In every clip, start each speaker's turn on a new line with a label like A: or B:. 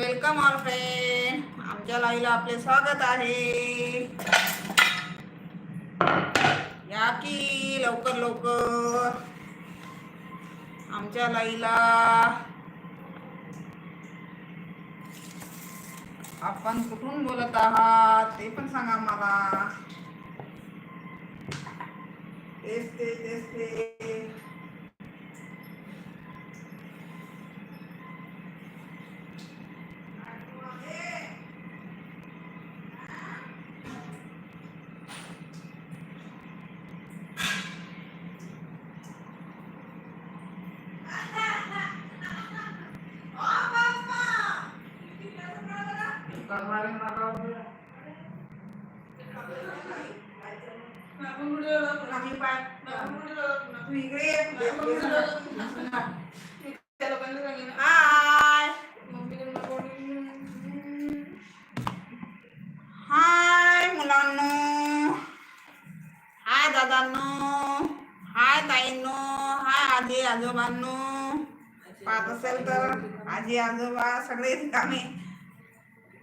A: Welcome all friend आमच्या लाईव्हला आपले स्वागत आहे. या की लवकर लवकर. आमच्या लाईला आपण कुठून बोलत आहात ते पण सांगा मला. तेच ते तेच ते पाय- तू इकडे हाय हाय मुलांनो. हाय दादांनो. हाय ताईंनो. हाय आजी आजोबांनो. पाहत असेल तर आजी आजोबा सगळे रिकामे.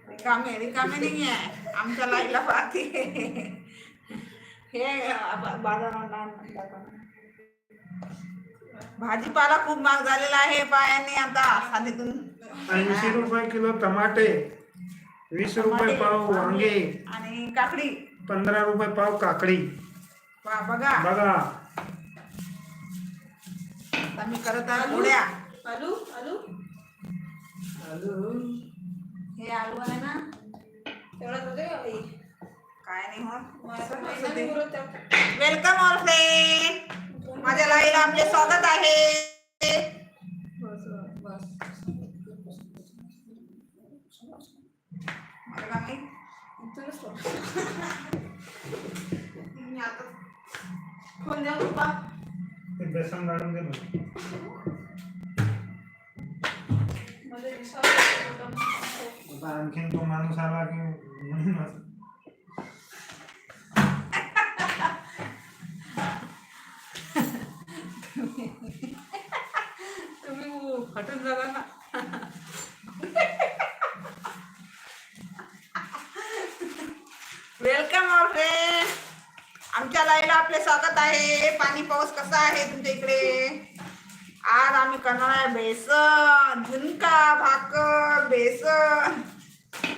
A: रिकामे रिकामे नाही आहे आमच्या लाईला पाहते. हे भाजीपाला खूप महाग झालेला आहे पायांनी आता साधीतून
B: ऐंशी रुपये किलो टमाटे वीस रुपये पाव वांगे
A: आणि काकडी.
B: पंधरा रुपये पाव काकडी.
A: पहा बघा.
B: बघा.
A: आता मी करत आहे पोळ्या
C: आलू आलू.
A: हे आलू आहे ना.
C: होते बाई?
A: काय नाही होत
C: माझा महिना नाही उरत तेवढं.
A: वेलकम ऑल फ्रेंड माझ्या लाईला आपले स्वागत आहे
C: बस, बस.
A: मला का माहीत?
C: इथूनच तो.
A: मी आता
C: फोन द्या पप्पा.
B: ते बेसन काढून दे ना.
C: मध्ये विश्वास होता.
B: आता आणखीन तो माणूस आला की म्हणून
A: तुम्ही हटून जागा ना. वेलकम ऑल फ्रेंड आमच्या लाईला आपले स्वागत आहे. पाणी पाऊस कसा आहे तुमच्या इकडे? आज आम्ही करणार आहे बेसन झुणका भाकर बेसन.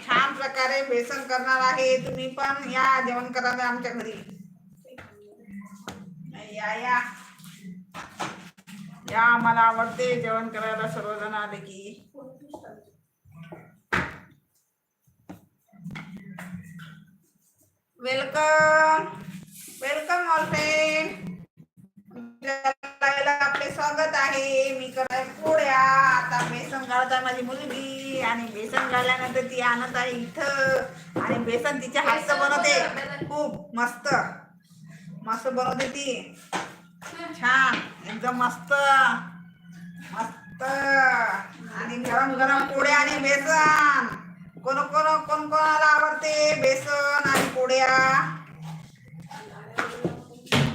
A: छान प्रकारे बेसन करणार आहे. तुम्ही पण या जेवण करायला आमच्या घरी. या या. या मला आवडते. जेवण करायला सर्वजण आले की. वेलकम. Welcome all friend. आपले स्वागत आहे. मी कराय पोळ्या. आता बेसन गाळत आहे माझी मुलगी आणि बेसन गाळल्यानंतर ती आणत आहे इथं. आणि बेसन तिच्या हातचं बनवते. खूप मस्त. मस्त बनवते ती. छान. एकदम मस्त. मस्त. आणि गरम गरम पोळ्या आणि बेसन. कोण कोण कोण कोणाला आवडते? बेसन आणि पोळ्या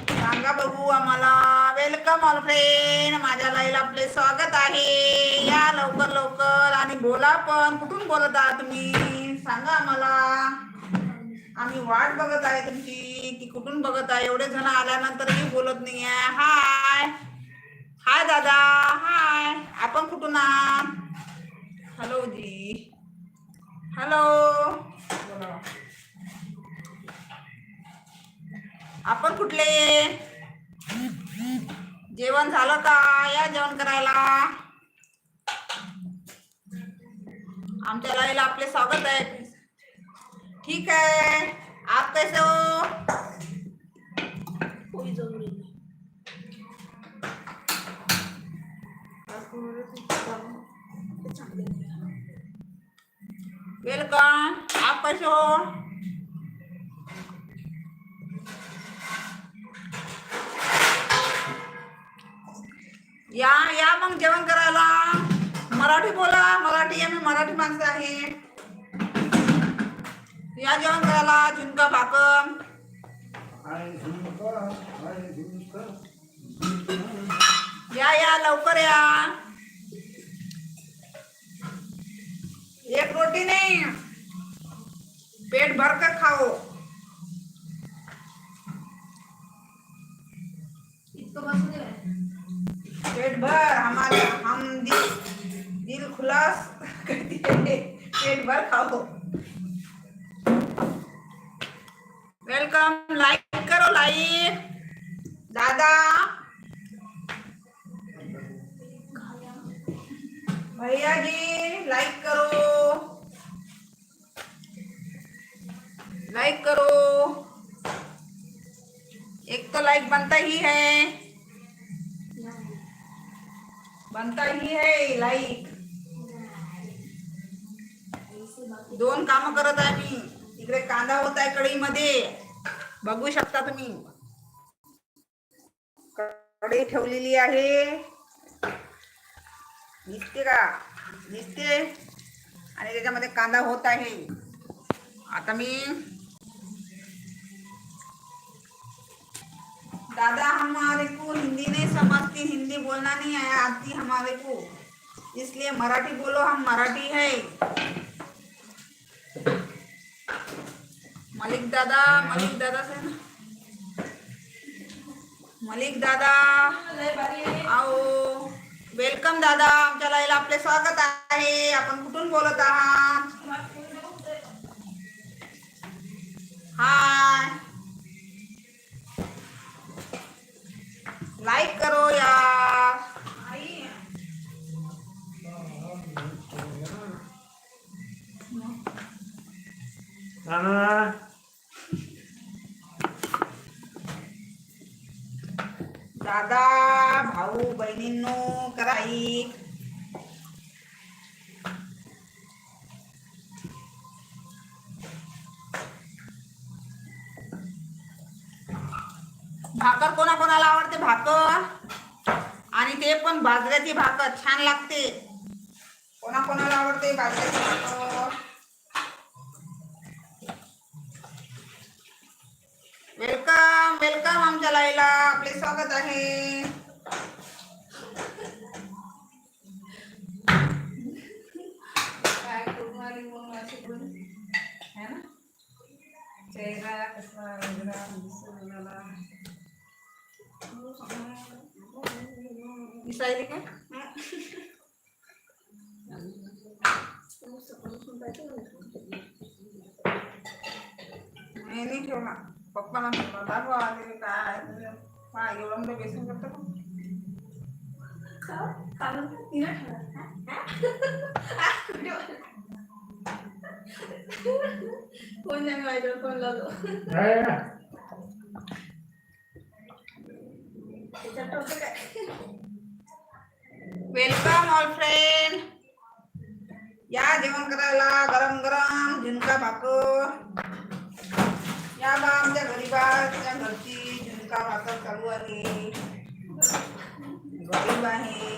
A: सांगा बघू आम्हाला. वेलकम ऑल फ्रेंड माझ्या लाईला आपले स्वागत आहे. या लवकर लवकर आणि बोला पण. कुठून बोलत आहात तुम्ही? सांगा आम्हाला. आम्ही वाट बघत आहे तुमची ती कुठून बघत आहे? एवढे जण आल्यानंतरही बोलत नाहीये. हाय. हाय दादा. हाय. आपण कुठून आहात? हॅलो जी हॅलो आपण कुठले? जेवण झालं का? या जेवण करायला. आमच्या लाईला आपले स्वागत आहे. ठीक है आप कैसे हो?
C: पोळी जळून गेली.
A: वेलकम आप कैसे हो? या या मग जेवण करायला. मराठी बोला. मराठी आम्ही मराठी माणसं आहे. या जेवण करायला झुणका
B: झुणका.
A: या या लवकर या एक रोटी नहीं पेट भर कर खाओ पेट भर हमारे हम दिल दिल खुलास करती है पेट भर खाओ वेलकम, लाइक करो, लाइक। दादा। भैया जी, लाइक करो। लाइक करो। एक तो लाइक बनता ही है। बनता ही है लाईक दोन काम करत आहे मी। इकडे कांदा होत आहे कढईमध्ये. बघू शकता तुम्ही. कढई ठेवलेली आहे. दिसते का? दिसते आणि त्याच्यामध्ये कांदा होत आहे. आता मी दादा हमारे को हिंदी नहीं समझती हिंदी बोलना नहीं आया आती हमारे को इसलिए मराठी बोलो हम मराठी है. मलिक दादा मलिक दादा से मलिक दादा। आओ। वेलकम दादा आमच्या लाईला आपले स्वागत आहे. आपण कुठून बोलत आहात? हाय. लाईक करो यार. आई दादा भाऊ बहिणींनो करा भाकर कोणा कोणाला आवडते? भाकर. आणि ते पण बाजऱ्याची भाकर छान लागते. कोणा कोणाला आवडते? बाजऱ्याची भाकर. वेलकम वेलकम आमच्या लाईला आपले स्वागत आहे
C: काय आली म्हणून अशी करून है ना चेहरा कसा वेगळा.
A: दिसायली काय मी नाही ठेवला पप्पाला म्हटलं दाखवा आले काय पहा एवढं मोठं बेसन करतो का?
C: काढून तिने कोण जाणे माझ्यावर कोण लावलो
B: काय
C: त्याच्यात होतं काय
A: वेलकम ऑल फ्रेंड या जेवण करायला गरम गरम झुणका भाकर या बा आमच्या गरीबाच्या घरची झुणका भाकर चालू आहे गरीब आहे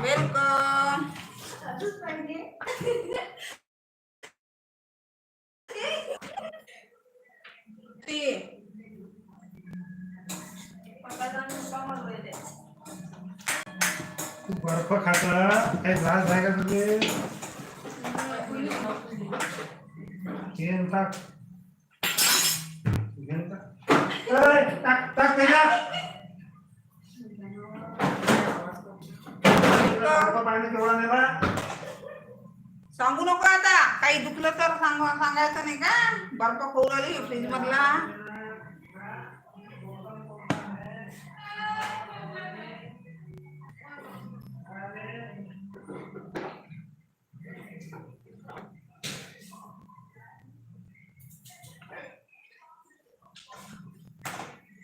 A: वेलकम
C: असंच पाहिजे
A: ते
C: पप्पाचा पप्पा मारले
B: तू बर्फ खाता काही त्रास आहे का तुझे टाक. टाक टाक पाणी केवढा नेला
A: सांगू नको आता. काही दुखलं तर सांग सांगायचं नाही का? बर्फ खोल राहिली फ्रीज मधला.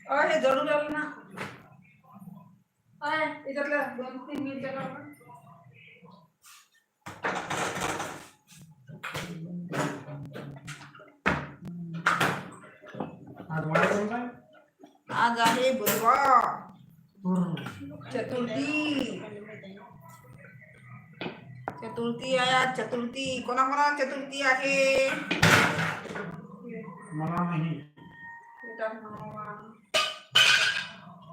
A: अ, हे जडू राहिलं ना.
C: अय त्याच्यातलं दोन तीन मिनिटं.
B: आज
A: आहे बुधवार. चतुर्थी. चतुर्थी आहे आज चतुर्थी. कोणाकोणाला चतुर्थी आहे?
B: मला नाही.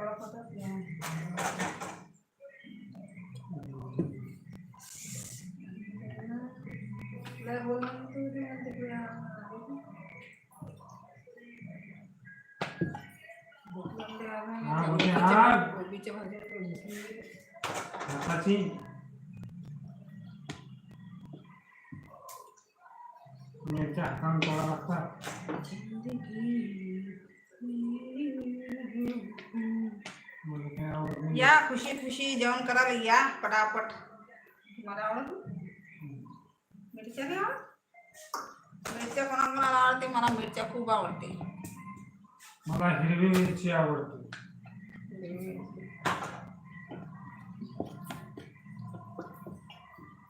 B: तर
C: कडक होतात ना. लय
A: या खुशी खुशी जेवण करायला या पटापट
C: मला आवडत
A: मिरच्या नाही आवडत कोणा कोणाला आवडते मला मिरच्या खूप आवडते।
B: मला हिरवी मिरची आवडते।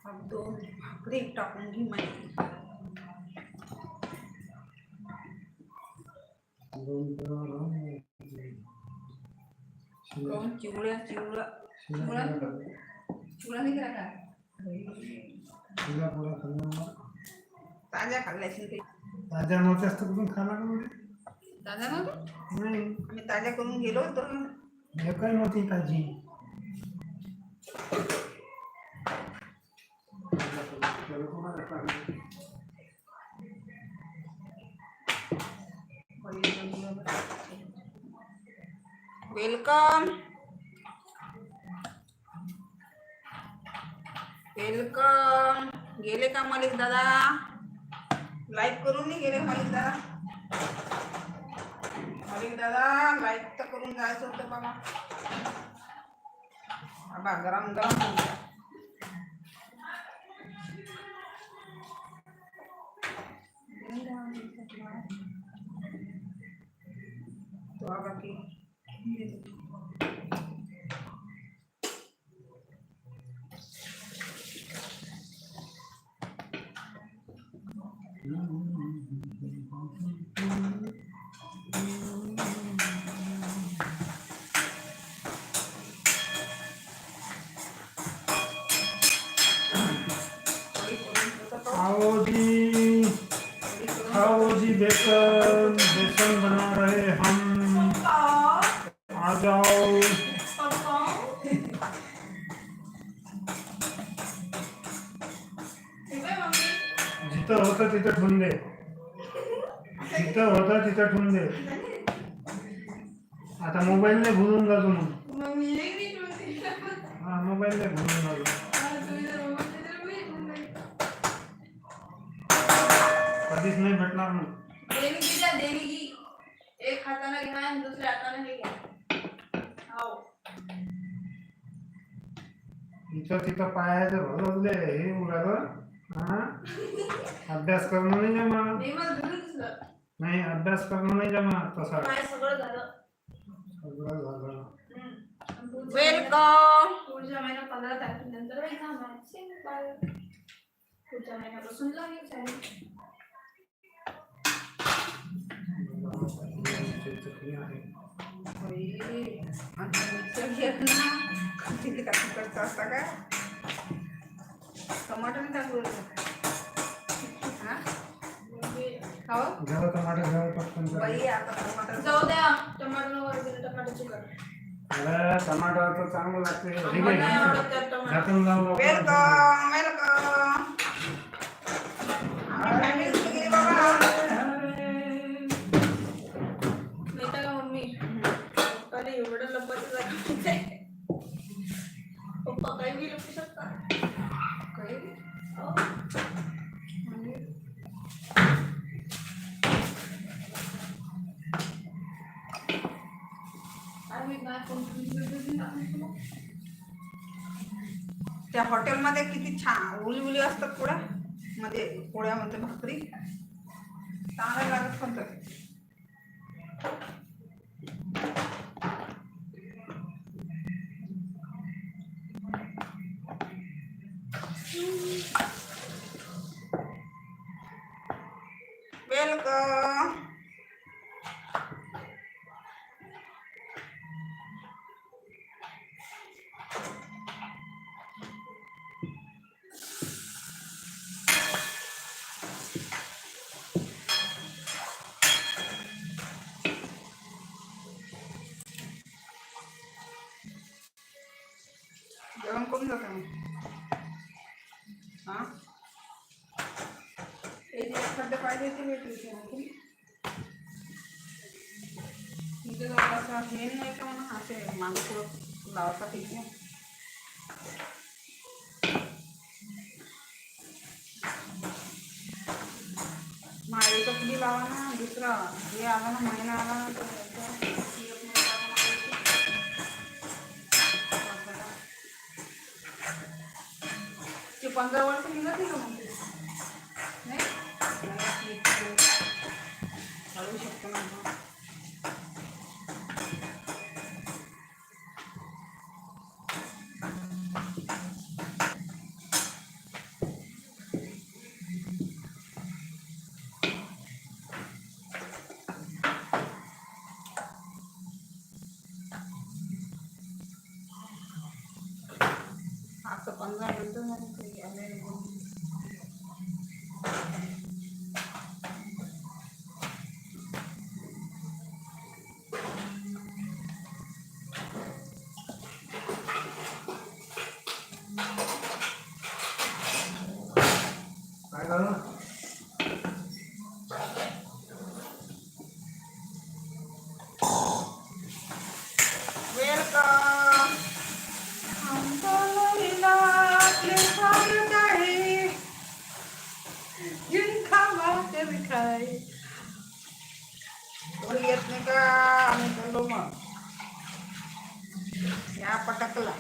A: अब दोन भाकरी टाकून घे माहिती दोन चिवड्या चिवडा
C: चिवडा चिवडा नाही केला का
A: ताज्या खाल्ल्याशी ते
B: ताज्या नव्हत्यास तर कुठून खाला का म्हणजे
A: ताज्या नव्हतं
B: नाही
A: आम्ही ताज्या करून गेलो होतो
B: हे काय नव्हती ताजी
A: वेलकम. वेलकम. गेले का मलिक दादा? लाईक करून नाही गेले मलिक दादा? मलिक दादा लाईक तर करून जायचं होतं बाबा. बाबा गरम गरम तो बाबा
B: Yes. ठेवून दे. आता मोबाईलने भुलून जातो मग हा मोबाईलने भुलून जातो. कधीच नाही भेटणार मग.
C: देणगी द्या देणगी. एक हाताने घ्या आणि दुसऱ्या हाताने हे घ्या. हो
B: इथं तिथं पायाचं भरवले हे उगालं हा? अभ्यास करणं नाही
C: नाही मला.
B: नाही अभ्यास करणं नाही जमा तसा.
C: काय सगळं झालं.
B: सगळं झालं.
A: वेलकम.
C: पुढच्या महिन्यात पंधरा तारखेनंतर एक्झाम आहे सिंपल. पुढच्या महिन्यापासून लागेल चालेल
B: चकली आहे.
A: किती का तिकडचा असता का टमाटर हा? हो
B: घ्यावं टमाटर घ्यावं पटकन करा.
A: बाई आता टमाटर
C: जाऊ द्या टमाटर वगैरे टमाटरची कर
B: अरे टमाटर तर चांगलं लागते ठीक आहे. झाकण लावून लवकर.
A: वेलकम वेलकम
C: पप्पा काही बी लपू शकतात.
A: काही
C: हो. आम्ही काय कोण
A: त्या हॉटेलमध्ये किती छान उली उली असतात पोळ्या. म्हणजे मध्ये पोळ्यामध्ये भाकरी. चांगल्या लागत पण तर. वेलकम. वेलकम जेवण करून जातो हा? एक खड्डे पाहिजे ते भेटले ते आणखी. हे नाही का म्हणून असे माणसं लावता ठीक आहे आता पंधरा मिनिटं झाली तरी आले नाही.
B: काय झालं
A: वेलकम कोणी येत नाही का आम्ही बोललो मग या पटकला.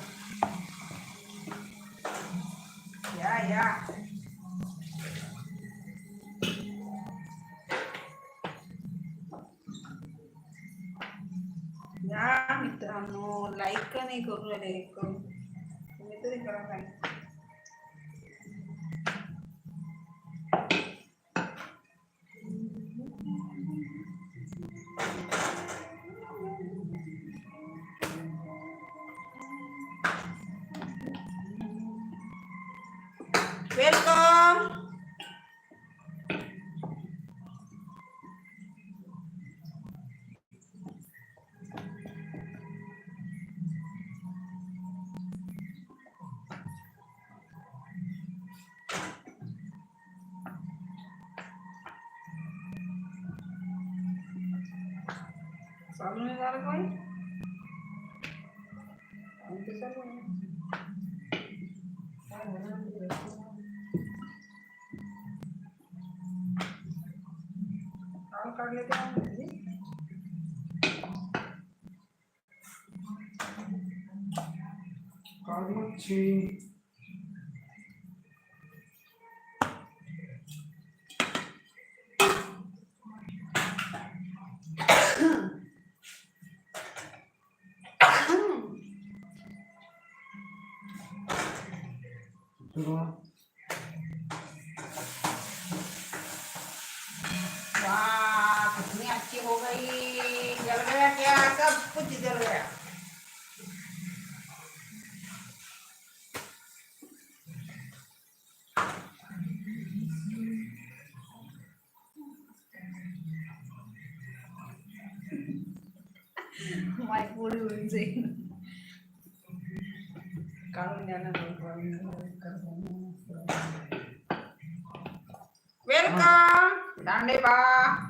A: या या. या मित्रांनो लाईक का नाही करू राहिले. चालू नाही झालं काही आमचं चालू आहे. काय होणार ते होणार. काल काढले ते आम्ही घरी.
B: काल मच्छी
A: वाह कितनी अच्छी हो गई जल गया क्या सब कुछ जल गया
C: माय पोळी होऊन जाईल. काढून द्या ना. मग काढून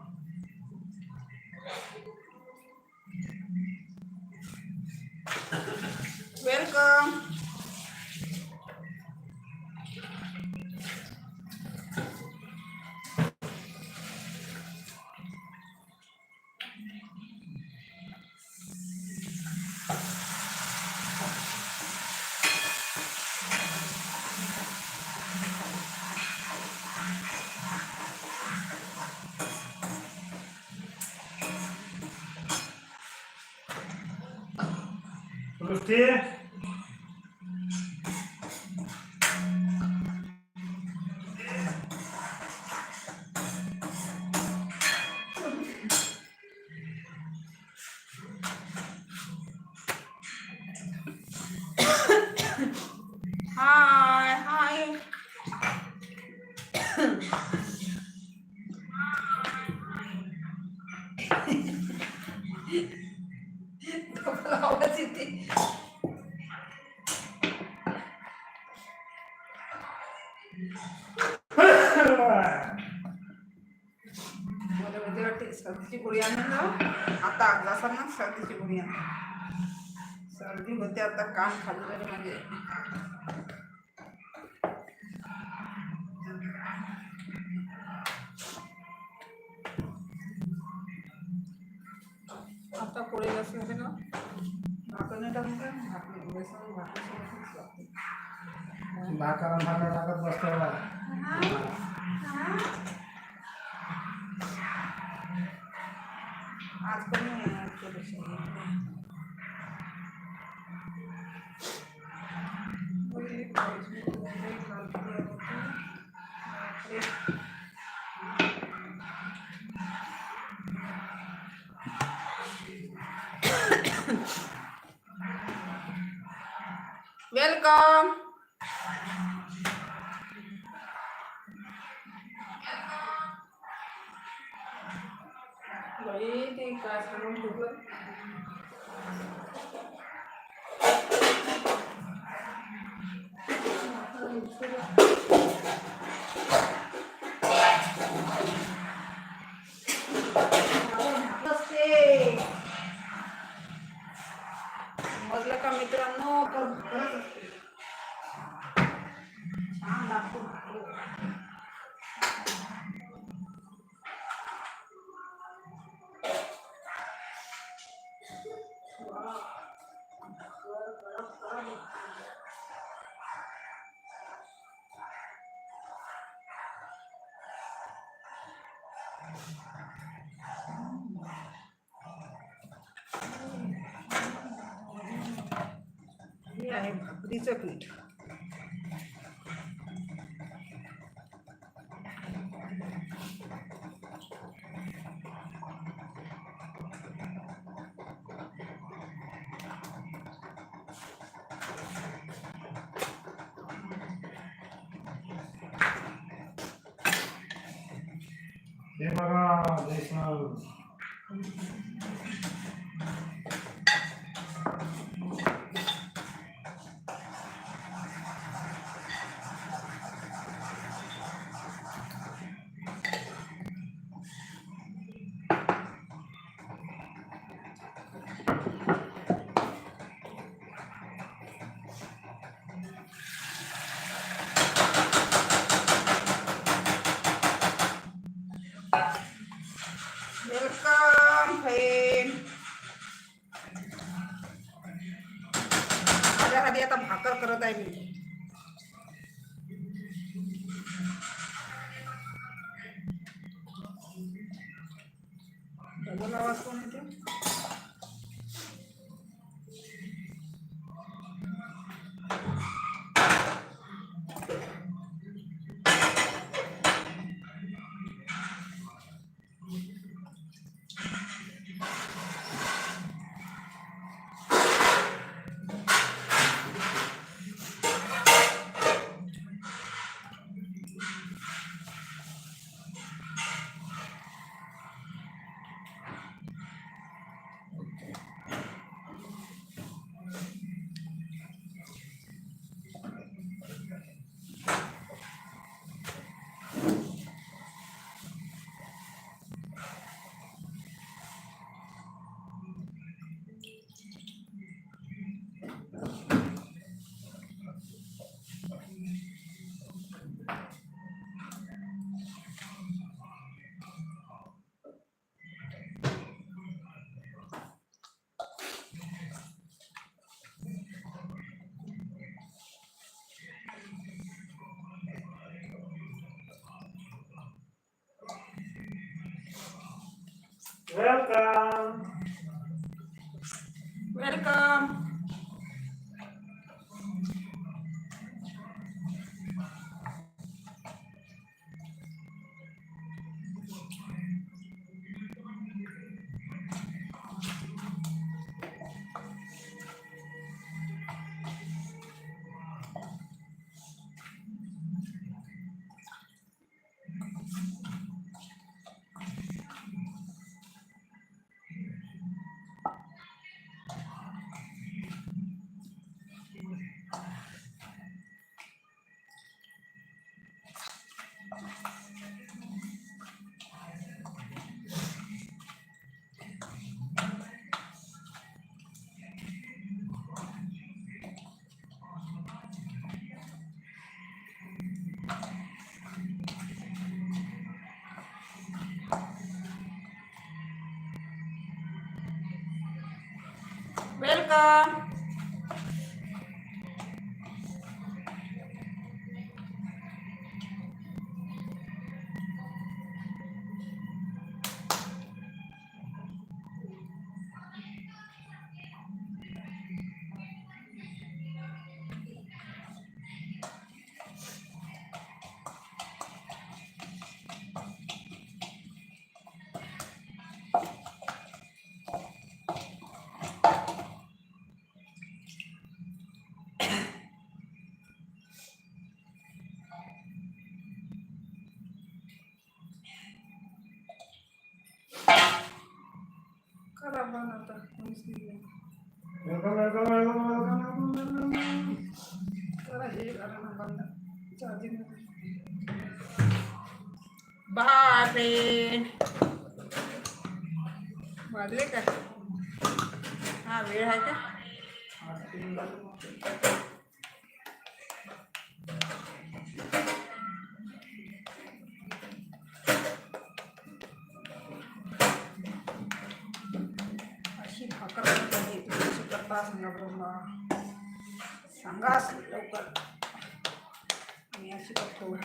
C: usted सर्दीची गोळी
A: आहे. सर्दी होते आता कान खाली झाले म्हणजे
C: आता पोळी जास्त होते ना भाकर नाही टाकून काय भाकरी बेसन भाकरी सोबतच लागते
B: भाकर भाकर टाकत बसतो बा.
A: आज पण नाही येणार थोडीशी.
C: पोळी
A: desculpa. आहे भाकरीचं पीठ
B: हे
A: Navarro, आवाज कोण welcome.
B: Welcome
A: welcome welcome
B: welcome welcome
C: करा हे करा ना बंद चार्जिंग
A: बापरे
C: सांगा लवकर. मी अशी बघतो